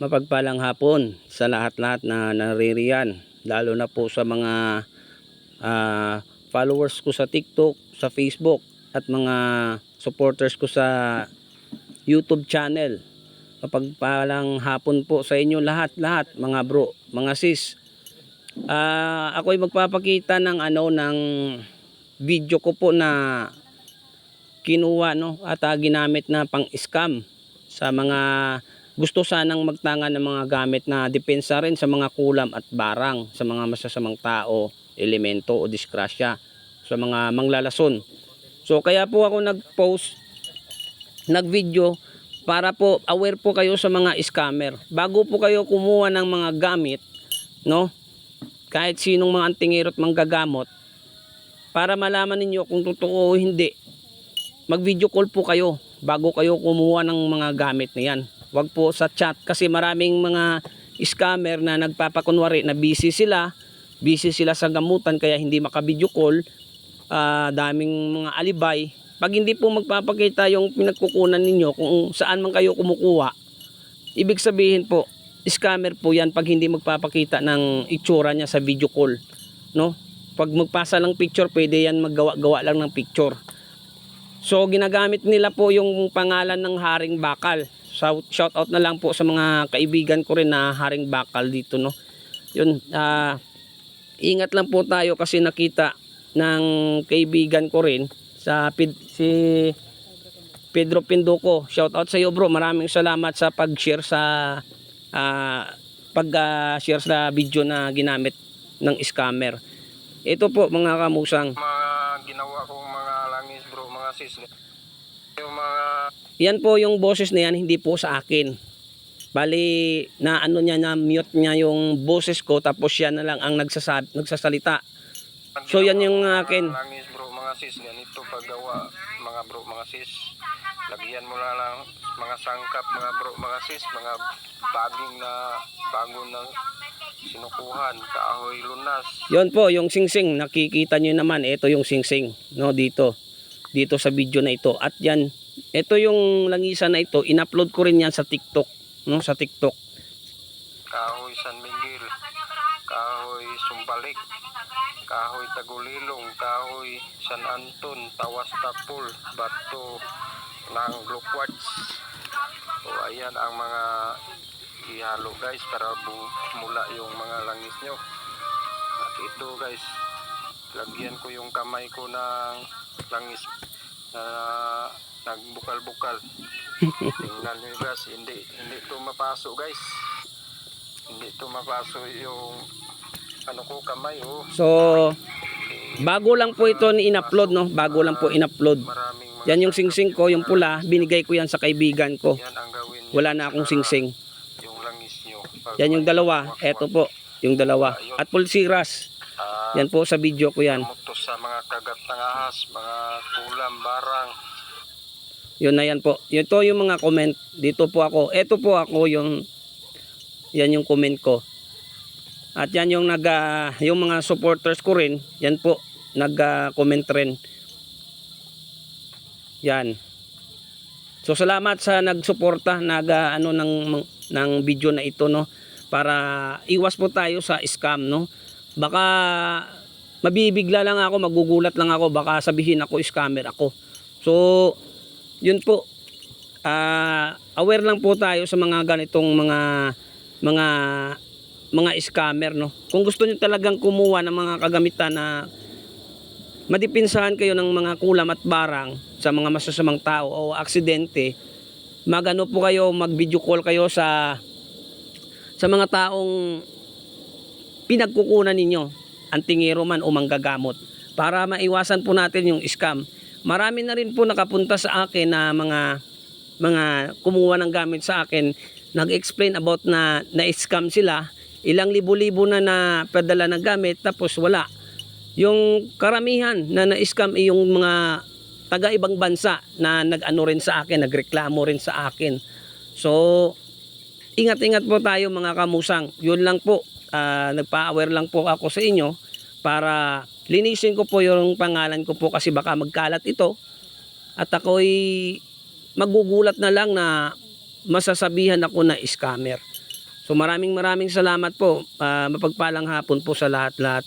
Mapagpalang hapon sa lahat-lahat na naririyan, lalo na po sa mga ah, followers ko sa TikTok, sa Facebook, at mga supporters ko sa YouTube channel. Mapagpalang hapon po sa inyo lahat-lahat, mga bro, mga sis. Ah, ako'y magpapakita ng ano ng video ko po na kinuha no at ah, ginamit na pang-scam sa mga gusto sanang magtanga ng mga gamit na depensa rin sa mga kulam at barang sa mga masasamang tao, elemento o disgrasya sa mga manglalason. So kaya po ako nag-post, nag-video para po aware po kayo sa mga scammer. Bago po kayo kumuha ng mga gamit, no? Kahit sinong mga antingero at manggagamot, para malaman ninyo kung totoo o hindi, mag-video call po kayo bago kayo kumuha ng mga gamit na yan. Huwag po sa chat kasi maraming mga scammer na nagpapakunwari na busy sila, busy sila sa gamutan kaya hindi maka-video call, ah, daming mga alibay. Pag hindi po magpapakita yung pinagkukunan ninyo kung saan man kayo kumukuha, ibig sabihin po, scammer po yan pag hindi magpapakita ng itsura niya sa video call. No? Pag magpasa ng picture, pwede yan maggawa-gawa lang ng picture. So ginagamit nila po yung pangalan ng Haring Bakal. Shout, out na lang po sa mga kaibigan ko rin na Haring Bakal dito no. Yun, ah, ingat lang po tayo kasi nakita ng kaibigan ko rin sa si Pedro Pinduco. Shout out sa iyo bro. Maraming salamat sa pag-share sa ah, pag-share sa video na ginamit ng scammer. Ito po mga kamusang. mga ginawa kong mga langis bro, mga sis. Yung mga Yan po yung boses na yan, hindi po sa akin. Bali, na ano niya, na mute niya yung boses ko, tapos siya na lang ang nagsasab nagsasalita. So, yan yung mga akin. Langis bro, mga sis. Ganito paggawa, mga bro, mga sis. Lagyan mo na lang mga sangkap, mga bro, mga sis. Mga baging na, bago na sinukuhan, kahoy lunas. Yon po, yung singsing, nakikita nyo naman, ito yung singsing, no, dito. Dito sa video na ito. At yan, ito yung langisan na ito, in-upload ko rin yan sa TikTok, no, sa TikTok. Kahoy San Miguel, kahoy Sumbalik, kahoy Tagulilong, kahoy San Anton, Tawas Tapul, Bato ng Quartz. So ayan ang mga ihalo guys para mula yung mga langis nyo. At ito guys, lagyan ko yung kamay ko ng langis na nagbukal-bukal. Tingnan nyo guys, hindi, hindi ito mapasok guys. Hindi ito mapasok yung ano ko kamay oh. So, bago lang po ito ni in-upload, no, bago lang po in-upload. Maraming mga Yan yung singsing ko, yung pula, binigay ko yan sa kaibigan ko. Wala na akong singsing. Yan yung dalawa, eto po, yung dalawa. At pulsiras, Ah, yan po sa video ko yan. Mutos sa mga kagat ng ahas, mga kulam, barang. Yun na yan po. Ito yung mga comment. Dito po ako. Ito po ako yung yan yung comment ko. At yan yung nag ah, yung mga supporters ko rin, yan po nag-comment rin. Yan. So salamat sa nagsuporta nag ah, ano ng ng video na ito no para iwas po tayo sa scam no. Baka mabibigla lang ako, magugulat lang ako, baka sabihin ako scammer ako. So yun po ah aware lang po tayo sa mga ganitong mga mga mga scammer no kung gusto niyo talagang kumuha ng mga kagamitan na madipinsahan kayo ng mga kulam at barang sa mga masasamang tao o aksidente magano po kayo mag video call kayo sa sa mga taong pinagkukunan ninyo antingero man o manggagamot para maiwasan po natin yung scam. Marami na rin po nakapunta sa akin na mga mga kumuha ng gamit sa akin. Nag-explain about na na-scam sila. Ilang libo-libo na na padala ng gamit tapos wala. Yung karamihan na na-scam ay yung mga taga ibang bansa na nag-ano rin sa akin nagreklamo rin sa akin. So ingat-ingat po tayo mga kamusang. Yun lang po ah, nagpa-aware lang po ako sa inyo para linisin ko po yung pangalan ko po kasi baka magkalat ito at ako'y magugulat na lang na masasabihan ako na scammer. So maraming maraming salamat po. Ah, mapagpalang hapon po sa lahat-lahat.